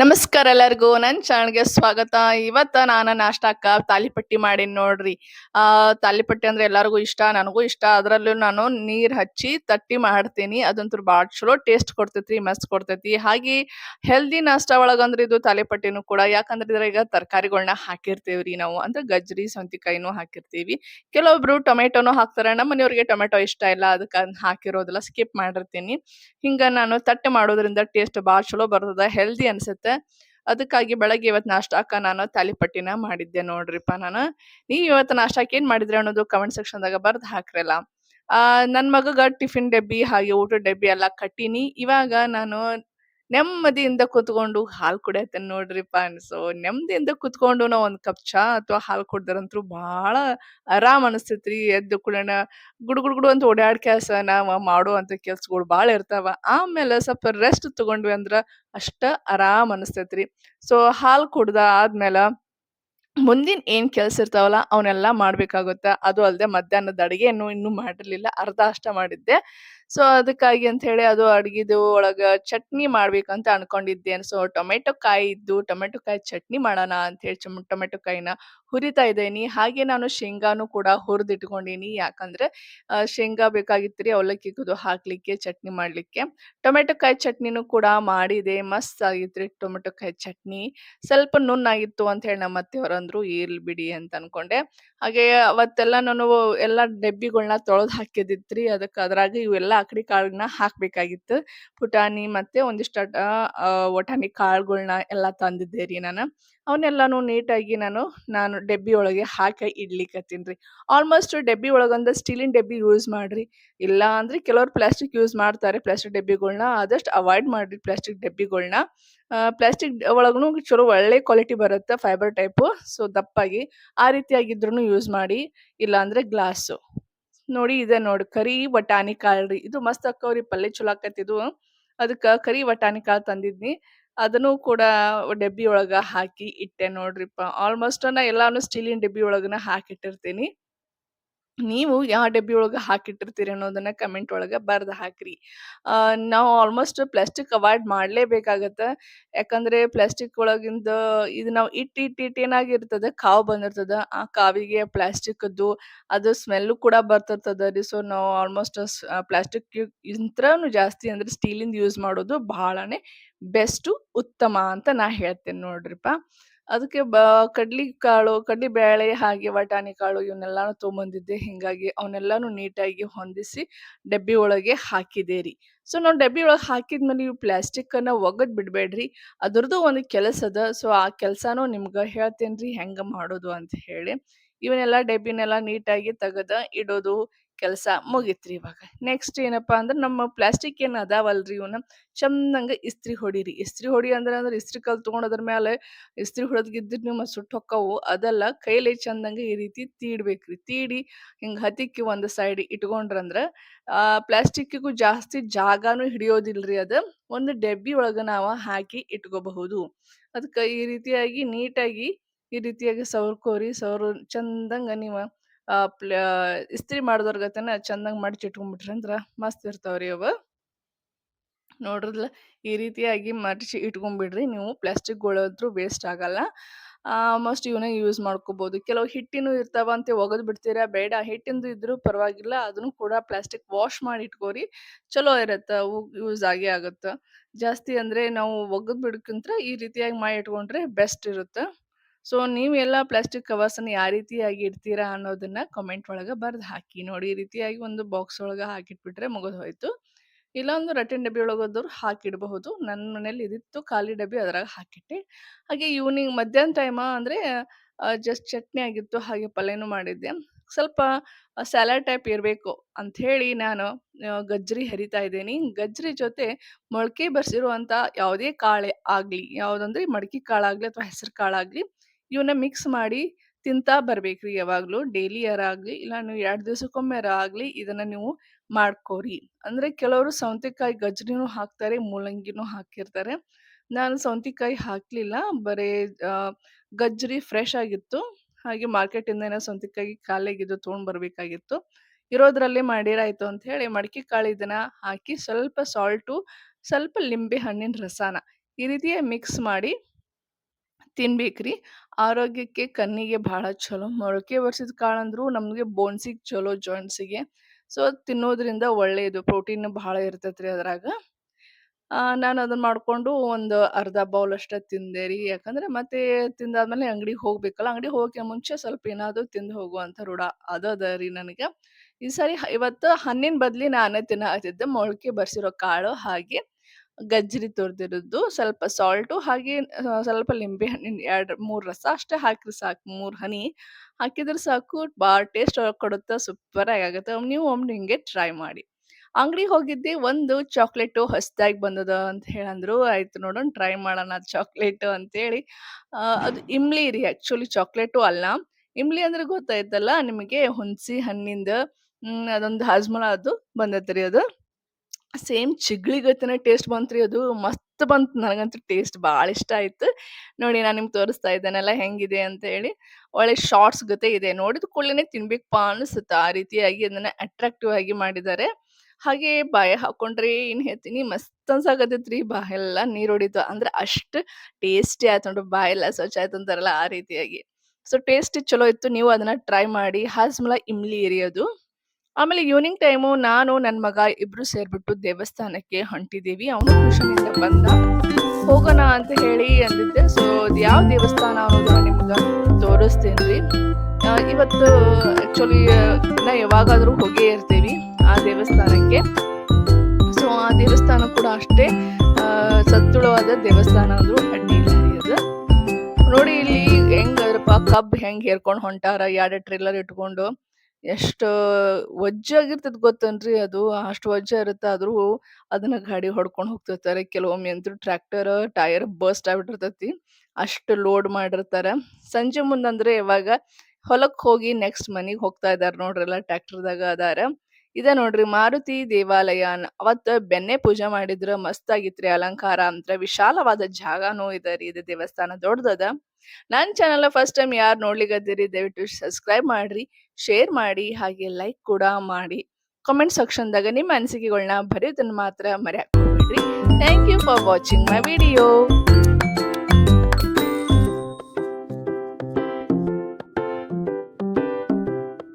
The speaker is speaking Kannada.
ನಮಸ್ಕಾರ ಎಲ್ಲರಿಗೂ, ನನ್ ಚಾನಲ್ಗೆ ಸ್ವಾಗತ. ಇವತ್ತ ನಾನು ನಾಷ್ಟಾಕ್ಕ ತಾಲಿಪಟ್ಟಿ ಮಾಡೀನಿ ನೋಡ್ರಿ. ಆ, ತಾಲಿಪಟ್ಟಿ ಅಂದ್ರೆ ಎಲ್ಲರಿಗೂ ಇಷ್ಟ, ನನಗೂ ಇಷ್ಟ. ಅದರಲ್ಲೂ ನಾನು ನೀರ್ ಹಚ್ಚಿ ತಟ್ಟಿ ಮಾಡ್ತೀನಿ. ಅದಂತೂ ಭಾಳ ಚಲೋ ಟೇಸ್ಟ್ ಕೊಡ್ತೈತಿ ಮಸ್ತ್ ಕೊಡ್ತೈತಿ. ಹಾಗೆ ಹೆಲ್ದಿ ನಾಷ್ಟ ಒಳಗಂದ್ರೆ ಇದು ತಾಲಿಪಟ್ಟಿನೂ ಕೂಡ. ಯಾಕಂದ್ರೆ ಇದ್ರಾಗ ತರಕಾರಿಗಳನ್ನ ಹಾಕಿರ್ತೀವ್ರಿ ನಾವು. ಅಂದ್ರೆ ಗಜ್ರಿ, ಸೌಂತಿಕಾಯಿನೂ ಹಾಕಿರ್ತೀವಿ. ಕೆಲವೊಬ್ರು ಟೊಮೆಟೊನು ಹಾಕ್ತಾರೆ. ನಮ್ಮ ಮನೆಯವ್ರಿಗೆ ಟೊಮೆಟೊ ಇಷ್ಟ ಇಲ್ಲ, ಅದಕ್ಕೆ ಹಾಕಿರೋದಿಲ್ಲ ಸ್ಕಿಪ್ ಮಾಡಿರ್ತೀನಿ. ಹಿಂಗ ನಾನು ತಟ್ಟೆ ಮಾಡೋದ್ರಿಂದ ಟೇಸ್ಟ್ ಭಾಳ ಚಲೋ ಬರ್ತದ ಹೆಲ್ದಿ ಅನ್ಸುತ್ತೆ. ಅದಕ್ಕಾಗಿ ಬೆಳಗ್ಗೆ ಇವತ್ತು ನಾಷ್ಟಾಕ ನಾನು ತಾಲಿಪಟ್ಟಿನ ಮಾಡಿದ್ದೆ ನೋಡ್ರಿಪ್ಪ ನಾನು. ನೀವು ಇವತ್ತು ನಾಷ್ಟಾಕ್ ಏನ್ ಮಾಡಿದ್ರಿ ಅನ್ನೋದು ಕಮೆಂಟ್ ಸೆಕ್ಷನ್ದಾಗ ಬರ್ದ್ ಹಾಕ್ರಲ್ಲ. ಆ, ನನ್ ಮಗಗ ಟಿಫಿನ್ ಡಬ್ಬಿ ಹಾಗೆ ಊಟದ ಡಬ್ಬಿ ಎಲ್ಲ ಕಟ್ಟಿನಿ. ಇವಾಗ ನಾನು ನೆಮ್ಮದಿಯಿಂದ ಕುತ್ಕೊಂಡು ಹಾಲು ಕುಡಿಯತ್ತೇನೆ ನೋಡ್ರಿಪ್ಪ ಅನ್ಸೋ. ನೆಮ್ಮದಿಯಿಂದ ಕುತ್ಕೊಂಡು ನಾವು ಒಂದು ಕಪ್ ಚಾ ಅಥವಾ ಹಾಲು ಕುಡ್ದ್ರಂತ್ರು ಬಹಳ ಆರಾಮ್ ಅನಿಸ್ತೈತ್ರಿ ಎದ್ದು ಕುಳಣ ಗುಡು ಗುಡು ಗುಡು ಅಂತ ಓಡಾಡ್ ಕೆಲಸ ಮಾಡೋ ಅಂತ ಕೆಲ್ಸಗಳು ಭಾಳ ಇರ್ತಾವ. ಆಮೇಲೆ ಸ್ವಲ್ಪ ರೆಸ್ಟ್ ತಗೊಂಡ್ವಿ ಅಂದ್ರೆ ಅಷ್ಟ ಆರಾಮ್ ಅನಿಸ್ತೈತ್ರಿ ಸೊ ಹಾಲು ಕುಡ್ದ ಆದ್ಮೇಲೆ ಮುಂದಿನ ಏನ್ ಕೆಲ್ಸ ಇರ್ತಾವಲ್ಲ ಅವನ್ನೆಲ್ಲ ಮಾಡ್ಬೇಕಾಗುತ್ತ. ಅದು ಅಲ್ಲದೆ ಮಧ್ಯಾಹ್ನದ ಅಡಿಗೆಯನ್ನು ಇನ್ನೂ ಮಾಡಿರ್ಲಿಲ್ಲ. ಅರ್ಧ ಅಷ್ಟ ಮಾಡಿದ್ದೆ. ಸೊ, ಅದಕ್ಕಾಗಿ ಅಂತ ಹೇಳಿ ಅದು ಅಡ್ಗಿದು ಒಳಗ ಚಟ್ನಿ ಮಾಡ್ಬೇಕಂತ ಅನ್ಕೊಂಡಿದ್ದೆ ಸೊ, ಟೊಮೆಟೊ ಕಾಯಿ ಇದ್ದು ಟೊಮೆಟೊ ಕಾಯಿ ಚಟ್ನಿ ಮಾಡೋಣ ಅಂತ ಹೇಳಿ ಟೊಮೆಟೊ ಕಾಯಿನ ಹುರಿತಾ ಇದ್ದೀನಿ. ಹಾಗೆ ನಾನು ಶೇಂಗಾನು ಕೂಡ ಹುರಿದಿಟ್ಕೊಂಡಿನಿ. ಯಾಕಂದ್ರೆ ಶೇಂಗಾ ಶೇಂಗಾ ಅವಲಕ್ಕಿ ಕುದು ಹಾಕ್ಲಿಕ್ಕೆ, ಚಟ್ನಿ ಮಾಡ್ಲಿಕ್ಕೆ. ಟೊಮೆಟೊ ಕಾಯಿ ಚಟ್ನಿನೂ ಕೂಡ ಮಾಡಿದೆ. ಮಸ್ತ್ ರೀ ಟೊಮೆಟೊ ಕಾಯಿ ಚಟ್ನಿ. ಸ್ವಲ್ಪ ನುಣ್ಣಾಗಿತ್ತು ಅಂತ ಹೇಳಿ ನಮ್ಮ ಅತ್ತೆಯವ್ರು ಅಂದ್ರು, ಇರ್ಲಿ ಬಿಡಿ ಅಂತ ಅನ್ಕೊಂಡೆ. ಹಾಗೆ ಅವತ್ತೆಲ್ಲ ನಾನು ಎಲ್ಲ ಡಬ್ಬಿಗಳನ್ನ ತೊಳೆದು ಹಾಕಿದಿತ್ರಿ ಅದಕ್ಕೆ ಅದ್ರಾಗ ಇವೆಲ್ಲ ಅಕಡಿ ಕಾಳನ್ನ ಹಾಕ್ಬೇಕಾಗಿತ್ತು. ಪುಟಾಣಿ ಮತ್ತೆ ಒಂದಿಷ್ಟು ಒಟಾಣಿ ಕಾಳುಗಳನ್ನ ಎಲ್ಲ ತಂದಿದ್ದೆ ರೀ ನಾನು. ಅವನ್ನೆಲ್ಲಾನು ನೀಟಾಗಿ ನಾನು ನಾನು ಡಬ್ಬಿ ಒಳಗೆ ಹಾಕಿ ಇಡ್ಲಿಕತ್ತೀನಿ ಆಲ್ಮೋಸ್ಟ್ ಡಬ್ಬಿ ಒಳಗಂದ ಸ್ಟೀಲಿನ ಡಬ್ಬಿ ಯೂಸ್ ಮಾಡಿರಿ. ಇಲ್ಲ ಅಂದ್ರೆ ಕೆಲವರು ಪ್ಲಾಸ್ಟಿಕ್ ಯೂಸ್ ಮಾಡ್ತಾರೆ ಪ್ಲಾಸ್ಟಿಕ್ ಡಬ್ಬಿಗಳ್ನ, ಆದಷ್ಟು ಅವಾಯ್ಡ್ ಮಾಡಿರಿ ಪ್ಲಾಸ್ಟಿಕ್ ಡಬ್ಬಿಗಳ್ನ. ಪ್ಲಾಸ್ಟಿಕ್ ಒಳಗೂ ಚಲೋ ಒಳ್ಳೆ ಕ್ವಾಲಿಟಿ ಬರುತ್ತೆ ಫೈಬರ್ ಟೈಪು, ಸೊ ದಪ್ಪಾಗಿ ಆ ರೀತಿಯಾಗಿದ್ರೂ ಯೂಸ್ ಮಾಡಿ, ಇಲ್ಲ ಅಂದ್ರೆ ಗ್ಲಾಸು. ನೋಡಿ ಇದೆ ನೋಡಿ ಕರಿ ಬಟಾಣಿ ಕಾಳು ರೀ. ಇದು ಮಸ್ತ್ ಅಕ್ಕವ್ರಿ ಪಲ್ಯ ಚಲೋ ಆಕೈತಿ ಇದು. ಅದಕ್ಕೆ ಕರಿ ಬಟಾಣಿ ಕಾಳು ತಂದಿದ್ನಿ. ಅದನ್ನು ಕೂಡ ಡಬ್ಬಿ ಒಳಗ ಹಾಕಿ ಇಟ್ಟೆ ನೋಡ್ರಿಪ್ಪ. ಆಲ್ಮೋಸ್ಟ್ ನಾ ಎಲ್ಲಾನು ಸ್ಟೀಲಿನ ಡಬ್ಬಿ ಒಳಗನ ಹಾಕಿಟ್ಟಿರ್ತೀನಿ. ನೀವು ಯಾವ ಡಬ್ಬಿ ಒಳಗೆ ಹಾಕಿಟ್ಟಿರ್ತೀರಿ ಅನ್ನೋದನ್ನ ಕಮೆಂಟ್ ಒಳಗೆ ಬರ್ದು ಹಾಕ್ರಿ. ನಾವು ಆಲ್ಮೋಸ್ಟ್ ಪ್ಲಾಸ್ಟಿಕ್ ಅವಾಯ್ಡ್ ಮಾಡಲೇಬೇಕಾಗತ್ತೆ. ಯಾಕಂದ್ರೆ ಪ್ಲಾಸ್ಟಿಕ್ ಒಳಗಿಂದ ಇದು ನಾವು ಇಟ್ಟು ಇಟ್ಟು ಇಟ್ಟು ಏನಾಗಿರ್ತದೆ, ಕಾವು ಬಂದಿರ್ತದೆ, ಆ ಕಾವಿಗೆ ಪ್ಲಾಸ್ಟಿಕ್ದು ಅದು ಸ್ಮೆಲ್ಲು ಕೂಡ ಬರ್ತಿರ್ತದ ರೀ. ಸೊ ನಾವು ಆಲ್ಮೋಸ್ಟ್ ಪ್ಲಾಸ್ಟಿಕ್ ಇಂತ್ರನು ಜಾಸ್ತಿ ಅಂದ್ರೆ ಸ್ಟೀಲಿಂದ ಯೂಸ್ ಮಾಡೋದು ಬಹಳನೇ ಬೆಸ್ಟು ಉತ್ತಮ ಅಂತ ನಾ ಹೇಳ್ತೇನೆ ನೋಡ್ರಿಪ್ಪ ಅದಕ್ಕೆ ಬ, ಕಡ್ಲಿ ಕಾಳು, ಕಡ್ಲಿ ಬೇಳೆ ಹಾಗೆ ಬಟಾಣಿ ಕಾಳು ಇವನ್ನೆಲ್ಲಾನು ತೊಗೊಂಬಂದಿದ್ದೆ. ಹಿಂಗಾಗಿ ಅವನ್ನೆಲ್ಲಾನು ನೀಟಾಗಿ ಹೊಂದಿಸಿ ಡಬ್ಬಿ ಒಳಗೆ ಹಾಕಿದೆ ರೀ. ಸೊ, ನಾವು ಡಬ್ಬಿ ಒಳಗೆ ಹಾಕಿದ್ಮೇಲೆ ನೀವು ಪ್ಲಾಸ್ಟಿಕ್ ಅನ್ನ ಒಗದ್ ಬಿಡ್ಬೇಡ್ರಿ. ಅದ್ರದ್ದು ಒಂದು ಕೆಲಸ ಅದ. ಸೊ, ಆ ಕೆಲಸನೂ ನಿಮ್ಗೆ ಹೇಳ್ತೇನ್ರಿ ಹೆಂಗ ಮಾಡೋದು ಅಂತ ಹೇಳಿ. ಇವನ್ನೆಲ್ಲ ಡಬ್ಬಿನೆಲ್ಲ ನೀಟಾಗಿ ತೆಗೆದ ಇಡೋದು ಕೆಲಸ ಮುಗಿತ್ರಿ ಇವಾಗ. ನೆಕ್ಸ್ಟ್ ಏನಪ್ಪಾ ಅಂದ್ರೆ ನಮ್ಮ ಪ್ಲಾಸ್ಟಿಕ್ ಏನ್ ಅದಾವಲ್ರಿ ಇವನ್ನ ಚಂದಂಗ ಇಸ್ತ್ರಿ ಹೊಡೀರಿ. ಇಸ್ತ್ರಿ ಹೊಡಿ ಅಂದ್ರೆ ಅಂದ್ರೆ ಇಸ್ತ್ರಿ ಕಲ್ ತೊಗೊಂಡು ಅದ್ರ ಮೇಲೆ ಇಸ್ತ್ರಿ ಹೊಡೆದ್ಗಿದ್ದು ನಿಮ್ಮ ಸುಟ್ಟು ಹೊಕ್ಕವು, ಅದೆಲ್ಲ ಕೈಲಿ ಚಂದಂಗ ಈ ರೀತಿ ತೀಡ್ಬೇಕ್ರಿ. ತೀಡಿ ಹಿಂಗ ಹತ್ತಿಕ್ಕಿ ಒಂದು ಸೈಡ್ ಇಟ್ಕೊಂಡ್ರಂದ್ರ ಆ ಪ್ಲಾಸ್ಟಿಕ್ಕಿಗೂ ಜಾಸ್ತಿ ಜಾಗಾನು ಹಿಡಿಯೋದಿಲ್ರಿ ಅದ. ಒಂದು ಡಬ್ಬಿ ಒಳಗ ನಾವು ಹಾಕಿ ಇಟ್ಕೋಬಹುದು. ಅದಕ್ಕೆ ಈ ರೀತಿಯಾಗಿ ನೀಟಾಗಿ, ಈ ರೀತಿಯಾಗಿ ಸವರ್ಕೋರಿ ಸವರ್ ಚಂದಂಗ ನೀವು ಇಸ್ತ್ರಿ ಮಾಡಿದವ್ರ ಗತೆನ ಚಂದಂಗ್ ಮಡ್ಚಿ ಇಟ್ಕೊಂಡ್ಬಿಟ್ರಿ ಅಂದ್ರ ಮಸ್ತ್ ಇರ್ತಾವ್ರಿ ಅವ. ನೋಡ್ರಲ್ಲ ಈ ರೀತಿಯಾಗಿ ಮಡಚಿ ಇಟ್ಕೊಂಡ್ಬಿಡ್ರಿ ನೀವು. ಪ್ಲಾಸ್ಟಿಕ್ಗಳಂತೂ ವೇಸ್ಟ್ ಆಗಲ್ಲ. ಆಲ್ಮೋಸ್ಟ್ ಇವನ್ನ ಯೂಸ್ ಮಾಡ್ಕೋಬಹುದು ಕೆಲವು ಹಿಟ್ಟಿನೂ ಇರ್ತಾವ ಅಂತ ಒಗದ್ ಬಿಡ್ತೀರಾ? ಬೇಡ. ಹಿಟ್ಟಿಂದು ಇದ್ರು ಪರವಾಗಿಲ್ಲ. ಅದನ್ನು ಕೂಡ ಪ್ಲಾಸ್ಟಿಕ್ ವಾಶ್ ಮಾಡಿ ಇಟ್ಕೋರಿ. ಚಲೋ ಇರತ್ತೆ ಯೂಸ್ ಆಗೇ ಆಗುತ್ತೆ. ಜಾಸ್ತಿ ಅಂದ್ರೆ ನಾವು ಒಗದ್ ಬಿಡಕ್ಕಿಂತ ಈ ರೀತಿಯಾಗಿ ಮಾಡಿ ಇಟ್ಕೊಂಡ್ರೆ ಬೆಸ್ಟ್ ಇರುತ್ತೆ. ಸೊ ನೀವೆಲ್ಲ ಪ್ಲಾಸ್ಟಿಕ್ ಕವರ್ಸನ್ನ ಯಾವ ರೀತಿಯಾಗಿ ಇಡ್ತೀರಾ ಅನ್ನೋದನ್ನ ಕಮೆಂಟ್ ಒಳಗೆ ಬರ್ದು ಹಾಕಿ. ನೋಡಿ, ಈ ರೀತಿಯಾಗಿ ಒಂದು ಬಾಕ್ಸ್ ಒಳಗೆ ಹಾಕಿಟ್ಬಿಟ್ರೆ ಮುಗಿದು ಹೋಯ್ತು. ಇಲ್ಲ ಒಂದು ರಟ್ಟಿನ ಡಬ್ಬಿ ಒಳಗೋದವ್ರು ಹಾಕಿಡಬಹುದು. ನನ್ನ ಮನೇಲಿ ಇದಿತ್ತು, ಖಾಲಿ ಡಬ್ಬಿ ಅದ್ರಾಗ ಹಾಕಿಟ್ಟೆ. ಹಾಗೆ ಈವ್ನಿಂಗ್ ಮಧ್ಯಾಹ್ನ ಟೈಮ ಅಂದರೆ ಜಸ್ಟ್ ಚಟ್ನಿ ಆಗಿತ್ತು, ಹಾಗೆ ಪಲ್ಯನೂ ಮಾಡಿದ್ದೆ. ಸ್ವಲ್ಪ ಸ್ಯಾಲಡ್ ಟೈಪ್ ಇರಬೇಕು ಹೇಳಿ ನಾನು ಗಜ್ಜರಿ ಹರಿತಾ ಇದ್ದೀನಿ. ಗಜ್ಜರಿ ಜೊತೆ ಮೊಳಕೆ ಬರ್ಸಿರುವಂಥ ಯಾವುದೇ ಕಾಳೆ ಆಗಲಿ, ಯಾವುದಂದ್ರೆ ಮಡಕೆ ಕಾಳಾಗಲಿ ಅಥವಾ ಹೆಸರು ಕಾಳಾಗಲಿ ಇವನ್ನ ಮಿಕ್ಸ್ ಮಾಡಿ ತಿಂತಾ ಬರ್ಬೇಕ್ರಿ ಯಾವಾಗಲೂ. ಡೈಲಿ ಆಗಲಿ, ಇಲ್ಲ ನೀವು ಎರಡು ದಿವಸಕ್ಕೊಮ್ಮೆ ಆಗಲಿ, ಇದನ್ನ ನೀವು ಮಾಡ್ಕೋರಿ. ಅಂದ್ರೆ ಕೆಲವರು ಸೌಂತಿಕಾಯಿ ಗಜ್ರಿನೂ ಹಾಕ್ತಾರೆ, ಮೂಲಂಗಿನೂ ಹಾಕಿರ್ತಾರೆ. ನಾನು ಸೌಂತಿಕಾಯಿ ಹಾಕ್ಲಿಲ್ಲ, ಬರೀ ಗಜ್ರಿ ಫ್ರೆಶ್ ಆಗಿತ್ತು. ಹಾಗೆ ಮಾರ್ಕೆಟಿಂದ ಸೌಂತಿಕಾಯಿ ಕಾಲೇಗಿದ್ದು ತೊಗೊಂಡ್ ಬರ್ಬೇಕಾಗಿತ್ತು. ಇರೋದ್ರಲ್ಲಿ ಮಾಡಿರಾಯ್ತು ಅಂತ ಹೇಳಿ ಮಡಿಕೆ ಕಾಳು ಇದನ್ನ ಹಾಕಿ ಸ್ವಲ್ಪ ಸಾಲ್ಟು ಸ್ವಲ್ಪ ಲಿಂಬೆ ಹಣ್ಣಿನ ರಸನ ಈ ರೀತಿಯೇ ಮಿಕ್ಸ್ ಮಾಡಿ ತಿನ್ಬೇಕ್ರಿ. ಆರೋಗ್ಯಕ್ಕೆ ಕಣ್ಣಿಗೆ ಬಹಳ ಚಲೋ. ಮೊಳಕೆ ಬರ್ಸಿದ ಕಾಳಂದ್ರೂ ನಮ್ಗೆ ಬೋನ್ಸಿಗೆ ಚಲೋ ಜಾಯಿಂಟ್ಸಿಗೆ. ಸೊ ತಿನ್ನೋದ್ರಿಂದ ಒಳ್ಳೇದು. ಪ್ರೋಟೀನ್ ಬಹಳ ಇರ್ತೈತ್ರಿ ಅದ್ರಾಗ. ನಾನು ಅದನ್ನ ಮಾಡ್ಕೊಂಡು ಒಂದು ಅರ್ಧ ಬೌಲ್ ಅಷ್ಟ ತಿಂದೆ ರೀ. ಯಾಕಂದ್ರೆ ಮತ್ತೆ ತಿಂದಾದ್ಮೇಲೆ ಅಂಗಡಿಗೆ ಹೋಗ್ಬೇಕಲ್ಲ. ಅಂಗಡಿಗೆ ಹೋಗಕ್ಕೆ ಮುಂಚೆ ಸ್ವಲ್ಪ ಏನಾದ್ರು ತಿಂದು ಹೋಗುವಂತ ರೂಢ ಅದು ಅದ ರೀ ನನಗೆ. ಈ ಸಾರಿ ಇವತ್ತು ಹಣ್ಣಿನ ಬದ್ಲಿ ನಾನೇ ತಿನ್ನಕತ್ತಿದ್ದೆ. ಮೊಳಕೆ ಬರ್ಸಿರೋ ಕಾಳು ಹಾಗೆ ಗಜ್ಜರಿ ತುರ್ದಿರೋದು, ಸ್ವಲ್ಪ ಸಾಲ್ಟು ಹಾಗೆ ಸ್ವಲ್ಪ ಲಿಂಬೆ ಹಣ್ಣಿನ 2, 3 ರಸ ಅಷ್ಟೇ ಹಾಕಿದ್ರೆ ಸಾಕು. ಮೂರು ಹನಿ ಹಾಕಿದ್ರೆ ಸಾಕು ಭಾಳ ಟೇಸ್ಟ್ ಕೊಡುತ್ತೆ. ಸೂಪರಾಗಿ ಆಗುತ್ತೆ. ನೀವು ಒಮ್ಮೆ ಹಿಂಗೆ ಟ್ರೈ ಮಾಡಿ. ಅಂಗಡಿಗೆ ಹೋಗಿದ್ದೆ ಒಂದು ಚಾಕ್ಲೇಟು ಹೊಸದಾಗಿ ಬಂದದ ಅಂತ ಹೇಳಂದ್ರು. ಆಯ್ತು ನೋಡೋಣ ಟ್ರೈ ಮಾಡೋಣ ಚಾಕ್ಲೇಟು ಅಂತೇಳಿ. ಅದು ಇಮ್ಲಿ ರೀ ಆ್ಯಕ್ಚುಲಿ ಚಾಕ್ಲೇಟು ಅಲ್ಲ. ಇಮ್ಲಿ ಅಂದ್ರೆ ಗೊತ್ತೈತಲ್ಲ ನಿಮಗೆ ಹುಣಸಿ ಹಣ್ಣಿಂದ ಅದೊಂದು ಹಾಜ್ಮಲ ಅದು ಬಂದೈತ್ರಿ ಅದು. ಸೇಮ್ ಚಿಗ್ಳಿ ಗತಿನೇ ಟೇಸ್ಟ್ ಬಂತ್ರಿ, ಅದು. ಮಸ್ತ್ ಬಂತು ನನಗಂತೂ ಟೇಸ್ಟ್ ಭಾಳ ಇಷ್ಟ ಆಯ್ತು. ನೋಡಿ ನಾನು ನಿಮ್ಗೆ ತೋರಿಸ್ತಾ ಇದ್ದೇನೆಲ್ಲ ಹೆಂಗಿದೆ ಅಂತ ಹೇಳಿ. ಒಳ್ಳೆ ಶಾರ್ಟ್ಸ್ ಗತೆ ಇದೆ. ನೋಡಿದ ಕೂಡಲೇ ತಿನ್ಬೇಕಪ್ಪಾ ಅನಿಸುತ್ತೆ. ಆ ರೀತಿಯಾಗಿ ಅದನ್ನ ಅಟ್ರಾಕ್ಟಿವ್ ಆಗಿ ಮಾಡಿದ್ದಾರೆ. ಹಾಗೆ ಬಾಯಿ ಹಾಕೊಂಡ್ರೆ ಏನು ಹೇಳ್ತೀನಿ, ಮಸ್ತ್ ಅನ್ಸಾಕತ್ತೈತ್ರಿ. ಬಾಯೆಲ್ಲ ನೀರು ಹೊಡಿತು. ಅಂದ್ರೆ ಅಷ್ಟು ಟೇಸ್ಟಿ ಆಯ್ತು ನೋಡ್ರಿ. ಬಾಯೆಲ್ಲ ಸ್ವಚ್ಛ ಆಯ್ತು ಅಂತಾರಲ್ಲ ಆ ರೀತಿಯಾಗಿ. ಸೊ ಟೇಸ್ಟ್ ಚಲೋ ಇತ್ತು. ನೀವು ಅದನ್ನ ಟ್ರೈ ಮಾಡಿ. ಹಾಸ್ಮಲ ಇಮ್ಲಿ ಏರಿಯೋದು. ಆಮೇಲೆ ಈವ್ನಿಂಗ್ ಟೈಮು ನಾನು ನನ್ನ ಮಗ ಇಬ್ರು ಸೇರ್ಬಿಟ್ಟು ದೇವಸ್ಥಾನಕ್ಕೆ ಹೊಂಟಿದ್ದೀವಿ. ಅವನು ಟ್ಯೂಷನಿಂದ ಬಂದ. ಹೋಗೋಣ ಅಂತ ಹೇಳಿ ಅಂದಿದ್ದೆ. ಸೊ ಯಾವ ದೇವಸ್ಥಾನ ಅನ್ನೋದನ್ನ ನಿಮ್ಗೆ ತೋರಿಸ್ತೀನಿ ರೀ ಇವತ್ತು ಆಕ್ಚುಲಿ ನಾ ಯಾವಾಗಾದ್ರೂ ಹೋಗೇ ಇರ್ತೀವಿ ಆ ದೇವಸ್ಥಾನಕ್ಕೆ. ಸೊ ಆ ದೇವಸ್ಥಾನ ಕೂಡ ಅಷ್ಟೇ ಸತ್ತುಳವಾದ ದೇವಸ್ಥಾನ ಅಂದ್ರು ಅಡ್ಡಿಯಿಲ್ಲ. ನೋಡಿ ಇಲ್ಲಿ ಹೆಂಗದ್ರಪ್ಪ ಕಬ್ಬ್ ಹೆಂಗ್ ಹೇರ್ಕೊಂಡು ಹೊಂಟಾರ ಎರಡು ಟ್ರೇಲರ್ ಇಟ್ಕೊಂಡು. ಎಷ್ಟು ವಜ್ಜಾಗಿರ್ತೈತ್ ಗೊತ್ತೇನ್ರಿ ಅದು. ಅಷ್ಟು ವಜ್ಜ ಇರುತ್ತೆ. ಆದ್ರೂ ಅದನ್ನ ಗಾಡಿ ಹೊಡ್ಕೊಂಡ್ ಹೋಗ್ತಿರ್ತಾರೆ. ಕೆಲವೊಮ್ಮೆ ಅಂತೂ ಟ್ರ್ಯಾಕ್ಟರ್ ಟೈರ್ ಬಸ್ಟ್ ಆಗ್ಬಿಟ್ಟಿರ್ತೈತಿ. ಅಷ್ಟು ಲೋಡ್ ಮಾಡಿರ್ತಾರ. ಸಂಜೆ ಮುಂದಂದ್ರೆ ಇವಾಗ ಹೊಲಕ್ ಹೋಗಿ ನೆಕ್ಸ್ಟ್ ಮನಿಗ್ ಹೋಗ್ತಾ ಇದಾರ್ ನೋಡ್ರೆಲ್ಲ ಟ್ರ್ಯಾಕ್ಟರ್‌ದಾಗ ಅದಾರ. ಇದ ನೋಡ್ರಿ ಮಾರುತಿ ದೇವಾಲಯ. ಅವತ್ತ ಬೆನ್ನೆ ಪೂಜೆ ಮಾಡಿದ್ರ ಮಸ್ತ್ ಆಗಿತ್ರಿ ಅಲಂಕಾರ ಅಂತ್ರ. ವಿಶಾಲವಾದ ಜಾಗಾನೂ ಇದೆ ರೀ ಇದು ದೇವಸ್ಥಾನ ದೊಡ್ಡದದ. ನನ್ನ ಚಾನೆಲ್‌ನ ಫಸ್ಟ್ ಟೈಮ್ ಯಾರ್ ನೋಡ್ಲಿಕತ್ತೀರಿ ದಯವಿಟ್ಟು ಸಬ್ಸ್ಕ್ರೈಬ್ ಮಾಡ್ರಿ, ಶೇರ್ ಮಾಡಿ, ಹಾಗೆ ಲೈಕ್ ಕೂಡ ಮಾಡಿ. ಕಾಮೆಂಟ್ ಸೆಕ್ಷನ್‌ದಾಗ ನಿಮ್ಮ ಅನಿಸಿಕೆಗಳನ್ನ ಬರೆಯೋದನ್ನ ಮಾತ್ರ ಮರ್ಯಾಕ್. Thank you for watching my video.